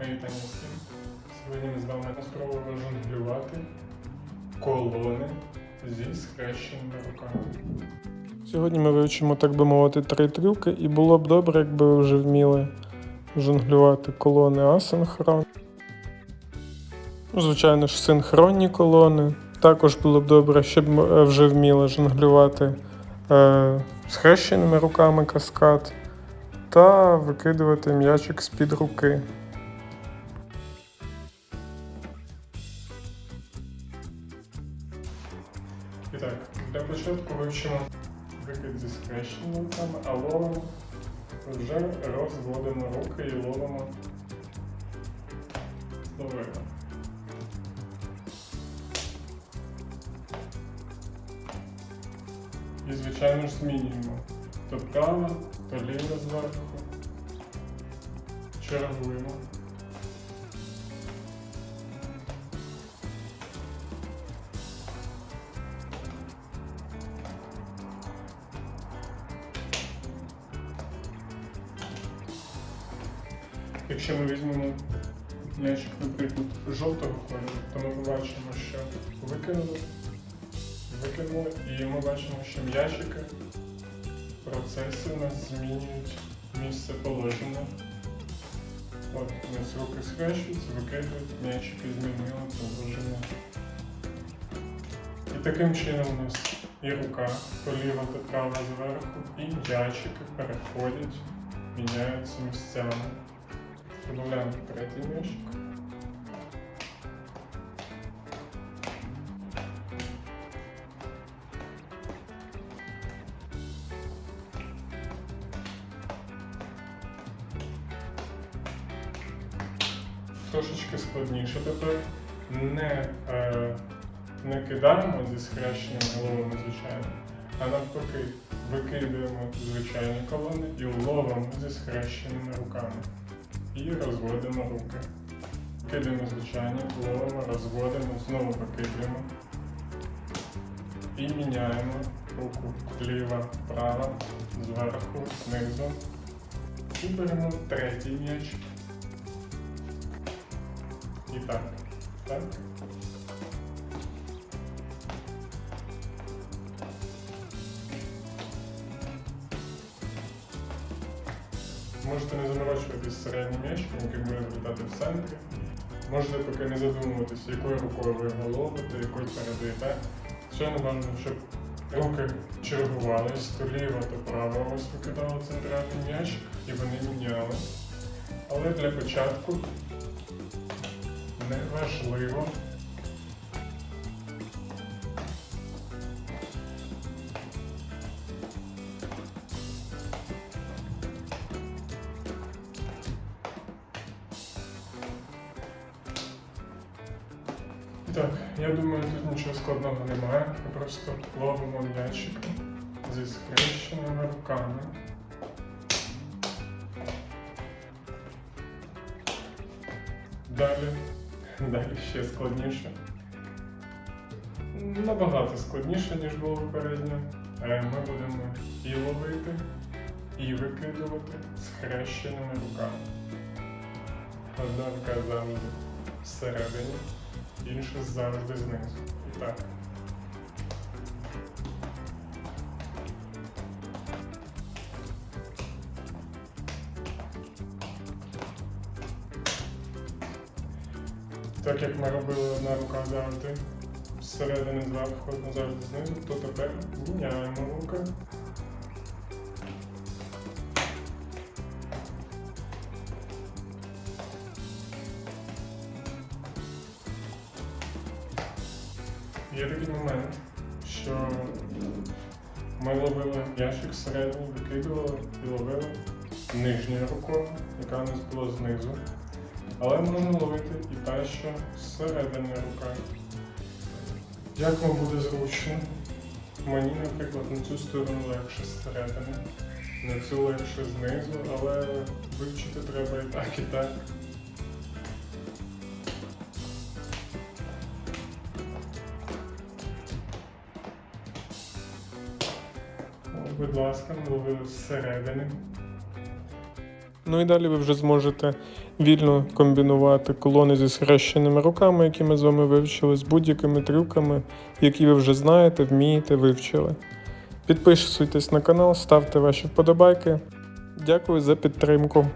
Вітання всім. Сьогодні ми з вами спробуємо жонглювати колони зі схрещеними руками. Сьогодні ми вивчимо, так би мовити, три трюки, і було б добре, якби ви вже вміли жонглювати колони асинхрон. Ну, Звичайно ж, синхронні колони. Також було б добре, щоб е, вже вміли жонглювати е, схрещеними руками каскад та викидувати м'ячик з-під руки. Вивчимо викид зі схрещеними руками, а ловимо вже розводимо руки і ловимо ловимо. І, звичайно ж, змінюємо то право, то ліве зверху. Чергуємо. Якщо ми візьмемо м'ячик, наприклад, жовтого кольору, то ми побачимо, що викинули, викинули, і ми бачимо, що м'ячики в процесі у нас змінюють місце положення. От, у нас руки схрещуються, викидують, м'ячики змінили положення. І таким чином у нас і рука, то ліва, то права зверху, і м'ячики переходять, міняються місцями. Додаємо третій м'ячик. Трошечки складніше тепер. Не, е, не кидаємо зі схрещеними головами, звичайно, а навпаки викидаємо звичайні колони і ловимо зі схрещеними руками і розводимо руки. Кидаємо звичайні, ловимо, розводимо, знову викидаємо. І міняємо руку ліва, права, зверху, знизу. І беремо третій м'яч. І так. Так. Можете не заморочуватись середнім м'ячиком, який буде вилітати в центрі. Можете поки не задумуватися, якою рукою ви його ловите, якою передаєте. Ще не важливо, щоб руки чергувались, то ліва, то права ось викидала центральний м'яч, і вони міняли. Але для початку неважливо. І Так, я думаю, тут нічого складного немає. Ми просто ловимо м'ячик зі схрещеними руками. Далі, далі ще складніше. Набагато складніше, ніж було попередньо. Е, Ми будемо і ловити, і викидувати схрещеними руками. Одна рука завжди всередині, інша завжди знизу. І так. Так як ми робили одна рука завжди зсередини зверху, одна завжди знизу, то тепер міняємо руки. Є такий момент, що ми ловили ящик всередині, викидували і ловили нижньою рукою, яка у нас була знизу. Але можна ловити і та, що зсередини рука. Як вам буде зручно? Мені, наприклад, на цю сторону легше зсередини, на цю легше знизу, але вивчити треба і так, і так. Будь ласка, ловили зсередини. Ну і далі ви вже зможете вільно комбінувати колони зі схрещеними руками, які ми з вами вивчили, з будь-якими трюками, які ви вже знаєте, вмієте, вивчили. Підписуйтесь на канал, ставте ваші вподобайки. Дякую за підтримку.